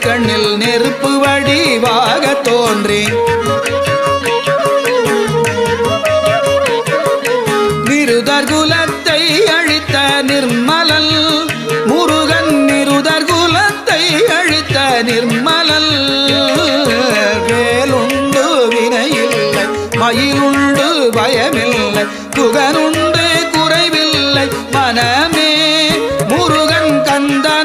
கண்ணில் நெருப்பு வடிவாக தோன்றி விருதர் குலத்தை அழித்த நிர்மலல் முருகன் நிருதர் குலத்தை அழித்த நிர்மலல். வேலுண்டு வினையில்லை மயிலுண்டு பயமில்லை புகனுண்டு